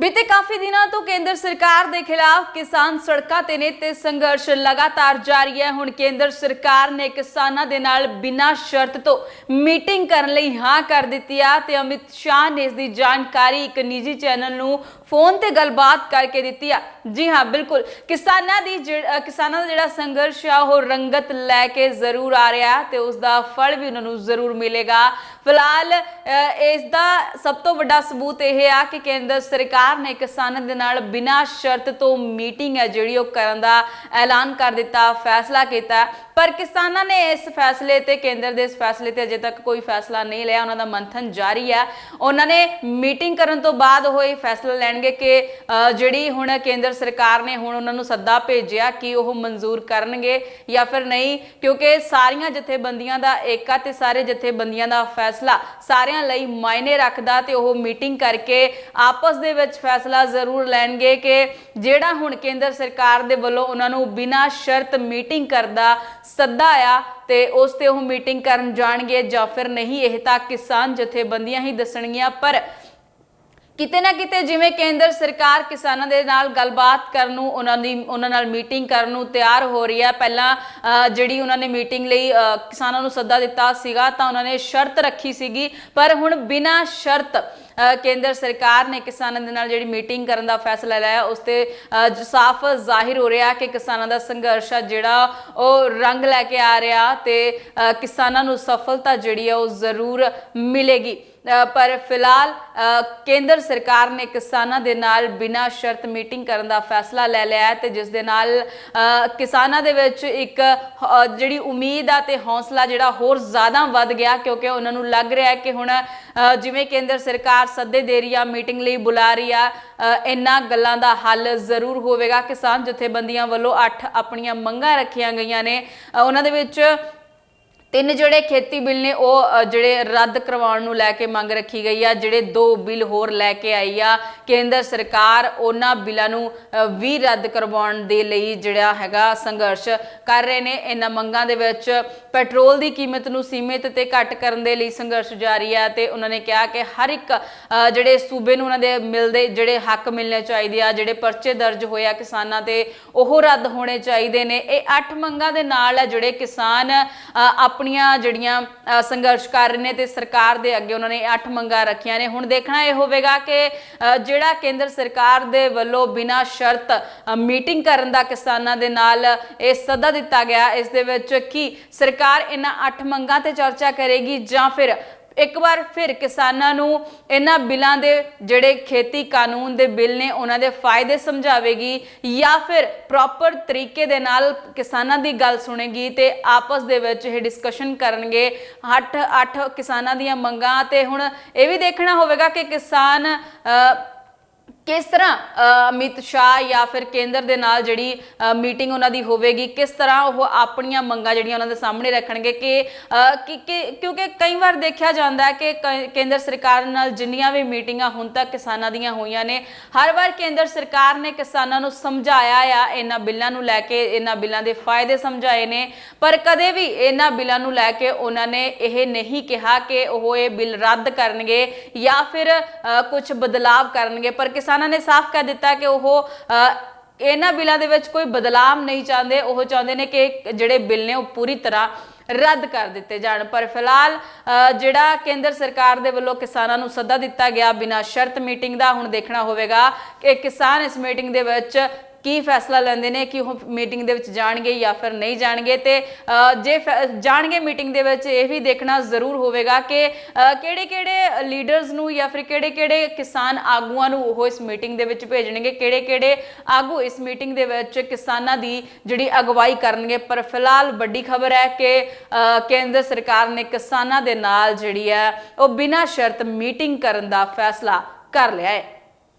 ਬੀਤੇ ਕਾਫੀ ਦਿਨਾਂ ਤੋਂ ਕੇਂਦਰ ਸਰਕਾਰ ਦੇ ਖਿਲਾਫ ਕਿਸਾਨ ਸੜਕਾਂ ਤੇ ਨੇ ਤੇ ਸੰਘਰਸ਼ ਲਗਾਤਾਰ ਜਾਰੀ ਹੈ। ਹੁਣ ਕੇਂਦਰ ਸਰਕਾਰ ਨੇ ਕਿਸਾਨਾਂ ਦੇ ਨਾਲ ਬਿਨਾਂ ਸ਼ਰਤ ਤੋਂ ਮੀਟਿੰਗ ਕਰਨ ਲਈ ਹਾਂ ਕਰ ਦਿੱਤੀ ਆ ਤੇ ਅਮਿਤ ਸ਼ਾਹ ਨੇ ਇਸ ਦੀ ਜਾਣਕਾਰੀ ਇੱਕ ਨਿੱਜੀ ਚੈਨਲ ਨੂੰ ਫੋਨ ਤੇ ਗੱਲਬਾਤ ਕਰਕੇ ਦਿੱਤੀ ਆ। ਜੀ ਹਾਂ, ਬਿਲਕੁਲ। ਕਿਸਾਨਾਂ ਦੀ ਜਿਹ- ਕਿਸਾਨਾਂ ਦਾ ਜਿਹੜਾ ਸੰਘਰਸ਼ ਆ, ਉਹ ਰੰਗਤ ਲੈ ਕੇ ਜ਼ਰੂਰ ਆ ਰਿਹਾ ਤੇ ਉਸ ਦਾ ਫਲ ਵੀ ਉਹਨਾਂ ਨੂੰ ਜ਼ਰੂਰ ਮਿਲੇਗਾ। ਫਿਲਹਾਲ ਇਸ ਦਾ ਸਭ ਤੋਂ ਵੱਡਾ ਸਬੂਤ ਇਹ ਆ ਕਿ ਕੇਂਦਰ ਸਰਕਾਰ ਨੇ ਕਿਸਾਨਾਂ ਦੇ ਨਾਲ ਬਿਨਾਂ ਸ਼ਰਤ ਤੋਂ ਮੀਟਿੰਗ ਹੈ ਜਿਹੜੀ ਉਹ ਕਰਨ ਦਾ ਐਲਾਨ ਕਰ ਦਿੱਤਾ, ਫੈਸਲਾ ਕੀਤਾ। ਪਰ ਕਿਸਾਨਾਂ ਨੇ ਇਸ ਫੈਸਲੇ ਤੇ, ਕੇਂਦਰ ਦੇ ਇਸ ਫੈਸਲੇ ਤੇ ਅਜੇ ਤੱਕ ਕੋਈ ਫੈਸਲਾ ਨਹੀਂ ਲਿਆ। ਉਹਨਾਂ ਦਾ ਮੰਥਨ ਜਾਰੀ ਹੈ। ਉਹਨਾਂ ਨੇ ਮੀਟਿੰਗ ਕਰਨ ਤੋਂ ਬਾਅਦ ਉਹ ਇਹ ਫੈਸਲਾ ਲੈਣਗੇ ਕਿ ਜਿਹੜੀ ਹੁਣ ਕੇਂਦਰ ਸਰਕਾਰ ਨੇ ਹੁਣ ਉਹਨਾਂ ਨੂੰ ਸੱਦਾ ਭੇਜਿਆ ਕਿ ਉਹ ਮਨਜ਼ੂਰ ਕਰਨਗੇ ਜਾਂ ਫਿਰ ਨਹੀਂ, ਕਿਉਂਕਿ ਸਾਰੀਆਂ ਜਥੇਬੰਦੀਆਂ ਦਾ ਏਕਾ ਤੇ ਸਾਰੇ ਜਥੇਬੰਦੀਆਂ ਦਾ ਫੈਸਲਾ ਸਾਰਿਆਂ ਲਈ ਮਾਇਨੇ ਰੱਖਦਾ ਤੇ ਉਹ ਮੀਟਿੰਗ ਕਰਕੇ ਆਪਸ ਦੇ ਵਿੱਚ ਫੈਸਲਾ ਜ਼ਰੂਰ ਲੈਣਗੇ ਕਿ ਜਿਹੜਾ ਹੁਣ ਕੇਂਦਰ ਸਰਕਾਰ ਦੇ ਵੱਲੋਂ ਉਹਨਾਂ ਨੂੰ ਬਿਨਾਂ ਸ਼ਰਤ ਮੀਟਿੰਗ ਕਰਦਾ ਸੱਦਾ ਆ ਤੇ ਉਸ ਤੇ ਉਹ ਮੀਟਿੰਗ ਕਰਨ ਜਾਣਗੇ ਜਾਂ ਫਿਰ ਨਹੀਂ ਇਹ ਤਾਂ ਕਿਸਾਨ ਜਥੇਬੰਦੀਆਂ ਹੀ ਦੱਸਣਗੀਆਂ। ਪਰ ਕਿਤੇ ਨਾ ਕਿਤੇ ਜਿਵੇਂ ਕੇਂਦਰ ਸਰਕਾਰ ਕਿਸਾਨਾਂ ਦੇ ਨਾਲ ਗੱਲਬਾਤ ਕਰਨ ਨੂੰ ਉਹਨਾਂ ਦੀ ਉਹਨਾਂ ਨਾਲ ਮੀਟਿੰਗ ਕਰਨ ਨੂੰ ਤਿਆਰ ਹੋ ਰਹੀ ਹੈ ਪਹਿਲਾਂ ਅ, ਜਿਹੜੀ ਉਹਨਾਂ ਨੇ ਮੀਟਿੰਗ ਲਈ ਅ, ਕਿਸਾਨਾਂ ਨੂੰ ਸੱਦਾ ਦਿੱਤਾ ਸੀਗਾ ਤਾਂ ਉਹਨਾਂ ਨੇ ਸ਼ਰਤ ਰੱਖੀ ਸੀਗੀ। ਪਰ ਹੁਣ ਬਿਨਾਂ ਸ਼ਰਤ ਕੇਂਦਰ ਸਰਕਾਰ ਨੇ ਕਿਸਾਨਾਂ ਦੇ ਨਾਲ ਜਿਹੜੀ ਮੀਟਿੰਗ ਕਰਨ ਦਾ ਫੈਸਲਾ ਲਿਆ ਉਸ ਤੇ ਸਾਫ਼ ਜ਼ਾਹਿਰ ਹੋ ਰਿਹਾ ਕਿ ਕਿਸਾਨਾਂ ਦਾ ਸੰਘਰਸ਼ ਆ, ਜਿਹੜਾ ਉਹ ਰੰਗ ਲੈ ਕੇ ਆ ਰਿਹਾ ਤੇ ਕਿਸਾਨਾਂ ਨੂੰ ਸਫਲਤਾ ਜਿਹੜੀ ਆ, ਉਹ ਜ਼ਰੂਰ ਮਿਲੇਗੀ। ਪਰ ਫਿਲਹਾਲ ਕੇਂਦਰ ਸਰਕਾਰ ਨੇ ਕਿਸਾਨਾਂ ਦੇ ਨਾਲ ਬਿਨਾਂ ਸ਼ਰਤ ਮੀਟਿੰਗ ਕਰਨ ਦਾ ਫੈਸਲਾ ਲੈ ਲਿਆ ਹੈ ਤੇ ਜਿਸ ਦੇ ਨਾਲ ਕਿਸਾਨਾਂ ਦੇ ਵਿੱਚ ਇੱਕ ਜਿਹੜੀ ਉਮੀਦ ਆ ਤੇ ਹੌਸਲਾ ਜਿਹੜਾ ਹੋਰ ਜ਼ਿਆਦਾ ਵੱਧ ਗਿਆ ਕਿਉਂਕਿ ਉਹਨਾਂ ਨੂੰ ਲੱਗ ਰਿਹਾ ਹੈ ਕਿ ਹੁਣ ਜਿਵੇਂ ਕੇਂਦਰ ਸਰਕਾਰ ਸੱਦੇ ਦੇ ਰਹੀ ਆ, ਮੀਟਿੰਗ ਲਈ ਬੁਲਾ ਰਹੀ ਆ ਇਹਨਾਂ ਗੱਲਾਂ ਦਾ ਹੱਲ ਜ਼ਰੂਰ ਹੋਵੇਗਾ। ਕਿਸਾਨ ਜਥੇਬੰਦੀਆਂ ਵੱਲੋਂ 8 ਆਪਣੀਆਂ ਮੰਗਾਂ ਰੱਖੀਆਂ ਗਈਆਂ ਨੇ। ਉਹਨਾਂ ਦੇ ਵਿੱਚ ਤਿੰਨ ਜਿਹੜੇ ਖੇਤੀ ਬਿੱਲ ਨੇ ਉਹ ਜਿਹੜੇ ਰੱਦ ਕਰਵਾਉਣ ਨੂੰ ਲੈ ਕੇ ਮੰਗ ਰੱਖੀ ਗਈ ਆ ਜਿਹੜੇ ਦੋ ਬਿੱਲ ਹੋਰ ਲੈ ਕੇ ਆਈ ਆ। ਕੇਂਦਰ ਸਰਕਾਰ ਉਹਨਾਂ ਬਿੱਲਾਂ ਨੂੰ ਵੀ ਰੱਦ ਕਰਵਾਉਣ ਦੇ ਲਈ ਜਿਹੜਾ ਹੈਗਾ ਸੰਘਰਸ਼ ਕਰ ਰਹੇ ਨੇ। ਇਹਨਾਂ ਮੰਗਾਂ ਦੇ ਵਿੱਚ ਪੈਟਰੋਲ ਦੀ ਕੀਮਤ ਨੂੰ ਸੀਮਿਤ ਤੇ ਘੱਟ ਕਰਨ ਦੇ ਲਈ ਸੰਘਰਸ਼ ਜਾਰੀ ਆ ਤੇ ਉਹਨਾਂ ਨੇ ਕਿਹਾ ਕਿ ਹਰ ਇੱਕ ਜਿਹੜੇ ਸੂਬੇ ਨੂੰ ਉਹਨਾਂ ਦੇ ਮਿਲਦੇ ਜਿਹੜੇ ਹੱਕ ਮਿਲਣੇ ਚਾਹੀਦੇ ਆ ਜਿਹੜੇ ਪਰਚੇ ਦਰਜ ਹੋਏ ਆ ਕਿਸਾਨਾਂ ਤੇ ਉਹ ਰੱਦ ਹੋਣੇ ਚਾਹੀਦੇ ਨੇ। ਇਹ ਅੱਠ ਮੰਗਾਂ ਦੇ ਨਾਲ ਆ ਜਿਹੜੇ ਕਿਸਾਨ ਅ, ਆਪਣੀਆਂ ਜਿਹੜੀਆਂ ਸੰਘਰਸ਼ ਕਰ ਰਹੇ ਨੇ ਤੇ ਸਰਕਾਰ ਦੇ ਅੱਗੇ ਉਹਨਾਂ ਨੇ ਇਹ ਅੱਠ ਮੰਗਾਂ ਰੱਖੀਆਂ ਨੇ। ਹੁਣ ਦੇਖਣਾ ਇਹ ਹੋਵੇਗਾ ਕਿ ਜਿਹੜਾ ਕੇਂਦਰ ਸਰਕਾਰ ਦੇ ਵੱਲੋਂ ਬਿਨਾਂ ਸ਼ਰਤ ਮੀਟਿੰਗ ਕਰਨ ਦਾ ਕਿਸਾਨਾਂ ਦੇ ਨਾਲ, ਇਹ ਸੱਦਾ ਦਿੱਤਾ ਗਿਆ, ਇਸ ਦੇ ਵਿੱਚ ਕੀ ਸਰਕਾਰ ਇਹਨਾਂ ਅੱਠ ਮੰਗਾਂ ਤੇ ਚਰਚਾ ਕਰੇਗੀ ਜਾਂ ਫਿਰ ਇੱਕ ਵਾਰ ਫਿਰ ਕਿਸਾਨਾਂ ਨੂੰ ਇਹਨਾਂ ਬਿੱਲਾਂ ਦੇ ਜਿਹੜੇ ਖੇਤੀ ਕਾਨੂੰਨ ਦੇ ਬਿੱਲ ਨੇ, ਉਹਨਾਂ ਦੇ ਫਾਇਦੇ ਸਮਝਾਵੇਗੀ ਜਾਂ ਫਿਰ ਪ੍ਰੋਪਰ ਤਰੀਕੇ ਦੇ ਨਾਲ ਕਿਸਾਨਾਂ ਦੀ ਗੱਲ ਸੁਣੇਗੀ ਤੇ ਆਪਸ ਦੇ ਵਿੱਚ ਇਹ ਡਿਸਕਸ਼ਨ ਕਰਨਗੇ। ਅੱਠ ਅੱਠ ਕਿਸਾਨਾਂ ਦੀਆਂ ਮੰਗਾਂ ਤੇ ਹੁਣ ਇਹ ਵੀ ਦੇਖਣਾ ਹੋਵੇਗਾ ਕਿ ਕਿਸਾਨ ਕਿਸ ਤਰ੍ਹਾਂ ਅਮਿਤ ਸ਼ਾਹ ਜਾਂ ਫਿਰ ਕੇਂਦਰ ਦੇ ਨਾਲ ਜਿਹੜੀ ਮੀਟਿੰਗ ਉਹਨਾਂ ਦੀ ਹੋਵੇਗੀ, ਕਿਸ ਤਰ੍ਹਾਂ ਉਹ ਆਪਣੀਆਂ ਮੰਗਾਂ ਜਿਹੜੀਆਂ ਉਹਨਾਂ ਦੇ ਸਾਹਮਣੇ ਰੱਖਣਗੇ ਕਿ ਕਿਉਂਕਿ ਕਈ ਵਾਰ ਦੇਖਿਆ ਜਾਂਦਾ ਹੈ ਕਿ ਕ- ਕੇਂਦਰ ਸਰਕਾਰ ਨਾਲ ਜਿੰਨੀਆਂ ਵੀ ਮੀਟਿੰਗਾਂ ਹੁਣ ਤੱਕ ਕਿਸਾਨਾਂ ਦੀਆਂ ਹੋਈਆਂ ਨੇ, ਹਰ ਵਾਰ ਕੇਂਦਰ ਸਰਕਾਰ ਨੇ ਕਿਸਾਨਾਂ ਨੂੰ ਸਮਝਾਇਆ ਆ, ਇਹਨਾਂ ਬਿੱਲਾਂ ਨੂੰ ਲੈ ਕੇ, ਇਹਨਾਂ ਬਿੱਲਾਂ ਦੇ ਫਾਇਦੇ ਸਮਝਾਏ ਨੇ, ਪਰ ਕਦੇ ਵੀ ਇਹਨਾਂ ਬਿੱਲਾਂ ਨੂੰ ਲੈ ਕੇ ਉਹਨਾਂ ਨੇ ਇਹ ਨਹੀਂ ਕਿਹਾ ਕਿ ਉਹ ਇਹ ਬਿੱਲ ਰੱਦ ਕਰਨਗੇ ਜਾਂ ਫਿਰ ਕੁਝ ਬਦਲਾਵ ਕਰਨਗੇ, ਪਰ ਕਿਸਾਨ ਨੇ ਸਾਫ਼ ਕਹਿ ਦਿੱਤਾ ਕਿ ਉਹ ਇਹਨਾਂ ਬਿੱਲਾਂ ਦੇ ਵਿੱਚ ਕੋਈ ਬਦਲਾਵ ਨਹੀਂ ਚਾਹੁੰਦੇ। ਉਹ ਚਾਹੁੰਦੇ ਨੇ ਕਿ ਜਿਹੜੇ ਬਿੱਲ ਨੇ ਉਹ ਪੂਰੀ ਤਰ੍ਹਾਂ ਰੱਦ ਕਰ ਦਿੱਤੇ ਜਾਣ। ਪਰ ਫਿਲਹਾਲ ਅ, ਜਿਹੜਾ ਕੇਂਦਰ ਸਰਕਾਰ ਦੇ ਵੱਲੋਂ ਕਿਸਾਨਾਂ ਨੂੰ ਸੱਦਾ ਦਿੱਤਾ ਗਿਆ ਬਿਨਾਂ ਸ਼ਰਤ ਮੀਟਿੰਗ ਦਾ ਹੁਣ ਦੇਖਣਾ ਹੋਵੇਗਾ ਕਿ ਕਿਸਾਨ ਇਸ ਮੀਟਿੰਗ ਦੇ ਵਿੱਚ ਕੀ ਫੈਸਲਾ ਲੈਂਦੇ ਨੇ ਕਿ ਉਹ ਮੀਟਿੰਗ ਦੇ ਵਿੱਚ ਜਾਣਗੇ ਜਾਂ ਫਿਰ ਨਹੀਂ ਜਾਣਗੇ ਤੇ ਜੇ ਫੈ- ਜਾਣਗੇ ਮੀਟਿੰਗ ਦੇ ਵਿੱਚ, ਇਹ ਵੀ ਦੇਖਣਾ ਜ਼ਰੂਰ ਹੋਵੇਗਾ ਕਿ ਕਿਹੜੇ-ਕਿਹੜੇ ਲੀਡਰਸ ਨੂੰ ਜਾਂ ਫਿਰ ਕਿਹੜੇ-ਕਿਹੜੇ ਕਿਸਾਨ ਆਗੂਆਂ ਨੂੰ ਉਹ ਇਸ ਮੀਟਿੰਗ ਦੇ ਵਿੱਚ ਭੇਜਣਗੇ, ਕਿਹੜੇ-ਕਿਹੜੇ ਆਗੂ ਇਸ ਮੀਟਿੰਗ ਦੇ ਵਿੱਚ ਕਿਸਾਨਾਂ ਦੀ ਜਿਹੜੀ ਅਗਵਾਈ ਕਰਨਗੇ। ਪਰ ਫਿਲਹਾਲ ਵੱਡੀ ਖਬਰ ਹੈ ਕਿ ਕੇਂਦਰ ਸਰਕਾਰ ਨੇ ਕਿਸਾਨਾਂ ਦੇ ਨਾਲ ਜਿਹੜੀ ਹੈ, ਉਹ ਬਿਨਾਂ ਸ਼ਰਤ ਮੀਟਿੰਗ ਕਰਨ ਦਾ ਫੈਸਲਾ ਕਰ ਲਿਆ ਹੈ।